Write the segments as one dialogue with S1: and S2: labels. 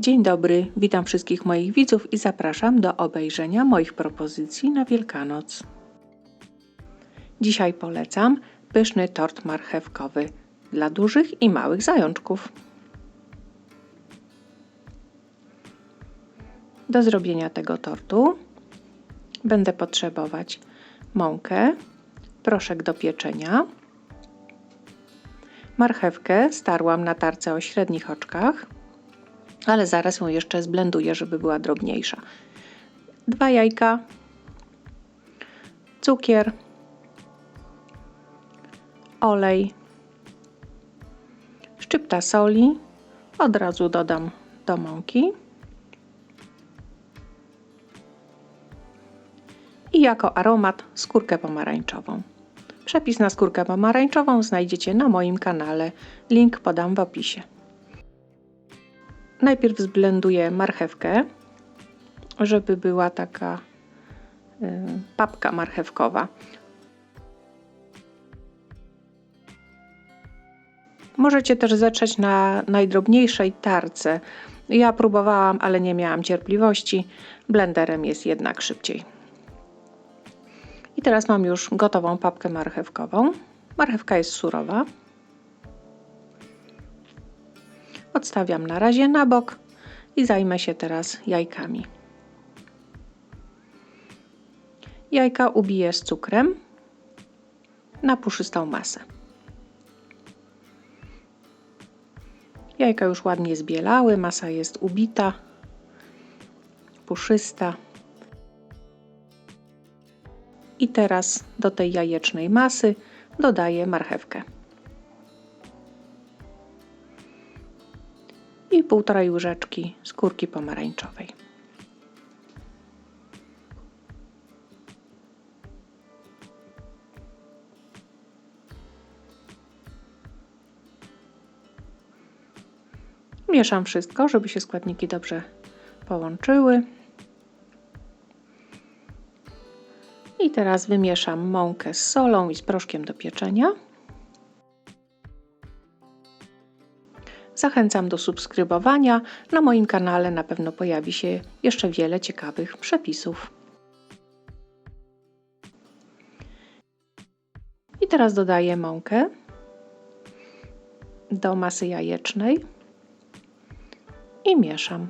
S1: Dzień dobry, witam wszystkich moich widzów i zapraszam do obejrzenia moich propozycji na Wielkanoc. Dzisiaj polecam pyszny tort marchewkowy dla dużych i małych zajączków. Do zrobienia tego tortu będę potrzebować mąkę, proszek do pieczenia, marchewkę starłam na tarce o średnich oczkach, ale zaraz ją jeszcze zblenduję, żeby była drobniejsza. Dwa jajka, cukier, olej, szczypta soli, od razu dodam do mąki. I jako aromat skórkę pomarańczową. Przepis na skórkę pomarańczową znajdziecie na moim kanale. Link podam w opisie. Najpierw zblenduję marchewkę, żeby była taka y, papka marchewkowa. Możecie też zetrzeć na najdrobniejszej tarce. Ja próbowałam, ale nie miałam cierpliwości. Blenderem jest jednak szybciej. I teraz mam już gotową papkę marchewkową. Marchewka jest surowa. Odstawiam na razie na bok i zajmę się teraz jajkami. Jajka ubiję z cukrem na puszystą masę. Jajka już ładnie zbielały, masa jest ubita, puszysta. I teraz do tej jajecznej masy dodaję marchewkę. I półtorej łyżeczki skórki pomarańczowej. Mieszam wszystko, żeby się składniki dobrze połączyły. I teraz wymieszam mąkę z solą i z proszkiem do pieczenia. Zachęcam do subskrybowania. Na moim kanale na pewno pojawi się jeszcze wiele ciekawych przepisów. I teraz dodaję mąkę do masy jajecznej i mieszam.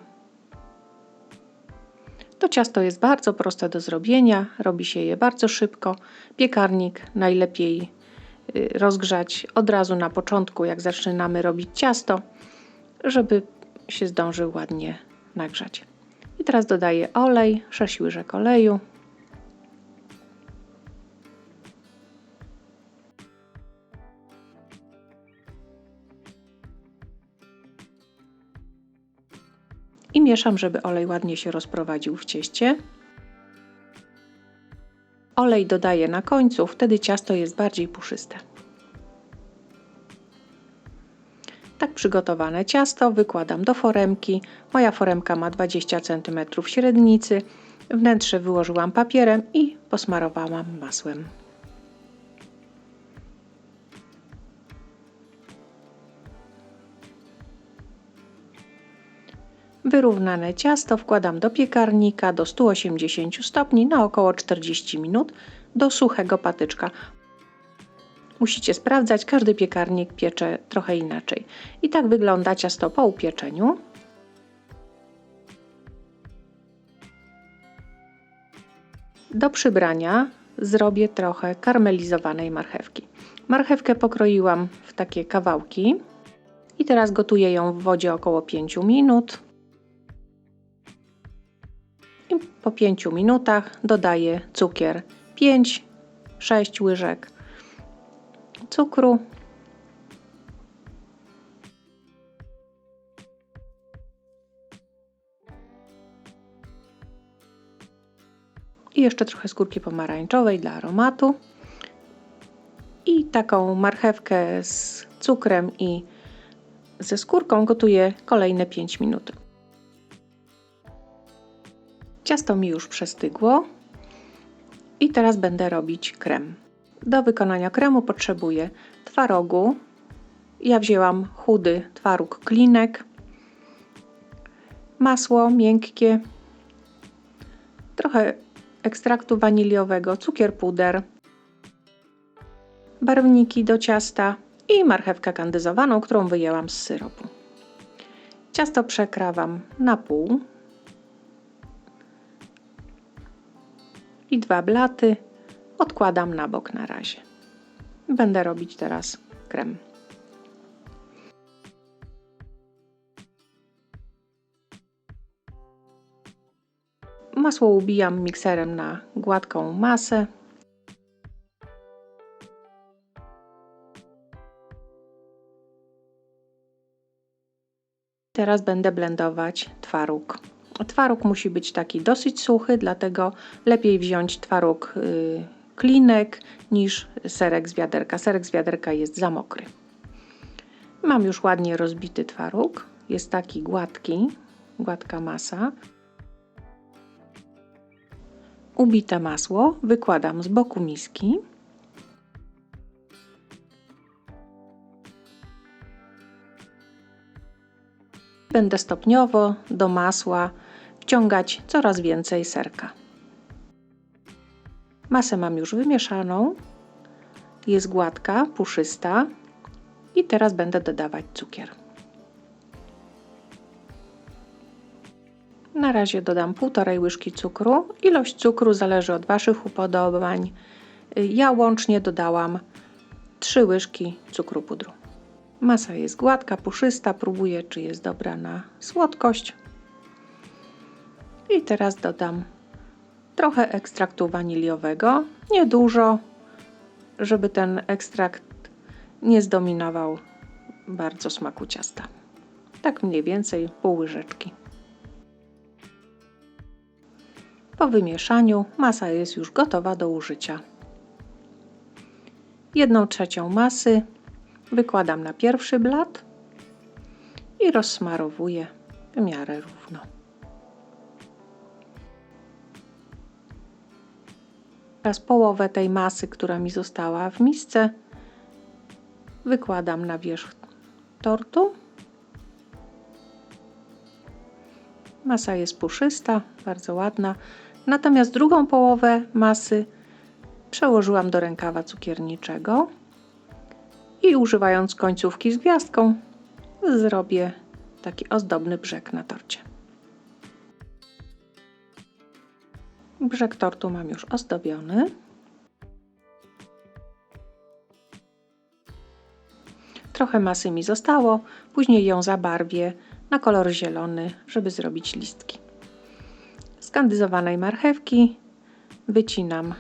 S1: To ciasto jest bardzo proste do zrobienia, robi się je bardzo szybko. Piekarnik najlepiej y, rozgrzać od razu na początku, jak zaczynamy robić ciasto, żeby się zdążył ładnie nagrzać. I teraz dodaję olej, 6 łyżek oleju. i mieszam, żeby olej ładnie się rozprowadził w cieście. Olej dodaję na końcu, wtedy ciasto jest bardziej puszyste. Przygotowane ciasto wykładam do foremki. Moja foremka ma 20 cm średnicy. Wnętrze wyłożyłam papierem i posmarowałam masłem. Wyrównane ciasto wkładam do piekarnika do 180 stopni na około 40 minut do suchego patyczka. Musicie sprawdzać, każdy piekarnik piecze trochę inaczej. I tak wygląda ciasto po upieczeniu. Do przybrania zrobię trochę karmelizowanej marchewki. Marchewkę pokroiłam w takie kawałki i teraz gotuję ją w wodzie około 5 minut. I po 5 minutach dodaję cukier 5-6 łyżek cukru. I jeszcze trochę skórki pomarańczowej dla aromatu. I taką marchewkę z cukrem i ze skórką gotuję kolejne 5 minut. Ciasto mi już przestygło i teraz będę robić krem. Do wykonania kremu potrzebuję twarogu. Ja wzięłam chudy twaróg klinek, masło miękkie, trochę ekstraktu waniliowego, cukier puder, barwniki do ciasta i marchewkę kandyzowaną, którą wyjęłam z syropu. Ciasto przekrawam na pół. I dwa blaty odkładam na bok na razie. Będę robić teraz krem. Masło ubijam mikserem na gładką masę. Teraz będę blendować twaróg. Twaróg musi być taki dosyć suchy, dlatego lepiej wziąć twaróg y, klinek niż serek z wiaderka. Serek z wiaderka jest za mokry. Mam już ładnie rozbity twaróg. Jest taki gładki, gładka masa. Ubite masło wykładam z boku miski. Będę stopniowo do masła wciągać coraz więcej serka. Masę mam już wymieszaną. Jest gładka, puszysta. I teraz będę dodawać cukier. Na razie dodam półtorej łyżki cukru. Ilość cukru zależy od Waszych upodobań. Ja łącznie dodałam 3 łyżki cukru pudru. Masa jest gładka, puszysta. Próbuję, czy jest dobra na słodkość. I teraz dodam trochę ekstraktu waniliowego. Niedużo, żeby ten ekstrakt nie zdominował bardzo smaku ciasta. Tak mniej więcej pół łyżeczki. Po wymieszaniu masa jest już gotowa do użycia. Jedną trzecią masy wykładam na pierwszy blat i rozsmarowuję w miarę równo. Teraz połowę tej masy, która mi została w misce, wykładam na wierzch tortu. Masa jest puszysta, bardzo ładna. Natomiast drugą połowę masy przełożyłam do rękawa cukierniczego i używając końcówki z gwiazdką zrobię taki ozdobny brzeg na torcie. Brzeg tortu mam już ozdobiony. Trochę masy mi zostało, później ją zabarwię na kolor zielony, żeby zrobić listki. Z kandyzowanej marchewki wycinam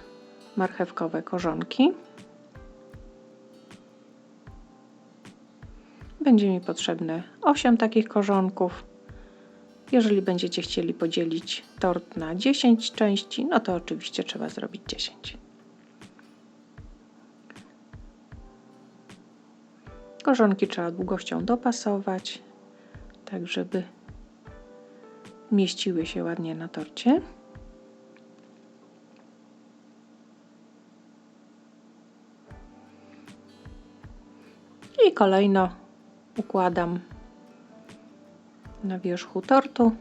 S1: marchewkowe korzonki. Będzie mi potrzebne 8 takich korzonków. Jeżeli będziecie chcieli podzielić tort na 10 części, no to oczywiście trzeba zrobić 10. Korzonki trzeba długością dopasować, tak żeby mieściły się ładnie na torcie. I kolejno układam na wierzchu tortu.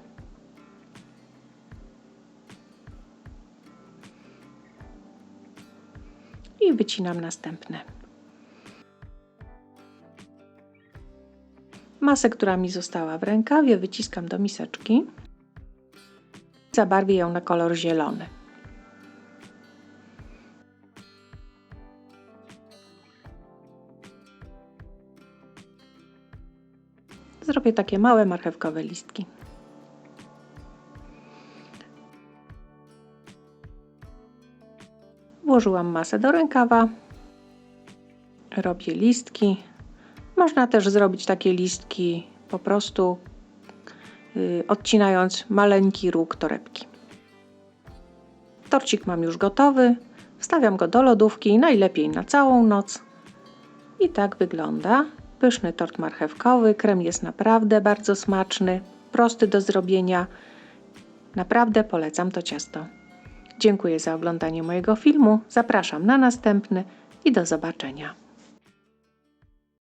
S1: I wycinam następne. Masę, która mi została w rękawie, wyciskam do miseczki. Zabarwię ją na kolor zielony. Zrobię takie małe marchewkowe listki. Włożyłam masę do rękawa. Robię listki. Można też zrobić takie listki po prostu yy, odcinając maleńki róg torebki. Torcik mam już gotowy. Wstawiam go do lodówki, najlepiej na całą noc. I tak wygląda pyszny tort marchewkowy. Krem jest naprawdę bardzo smaczny, prosty do zrobienia. Naprawdę polecam to ciasto. Dziękuję za oglądanie mojego filmu. Zapraszam na następny i do zobaczenia.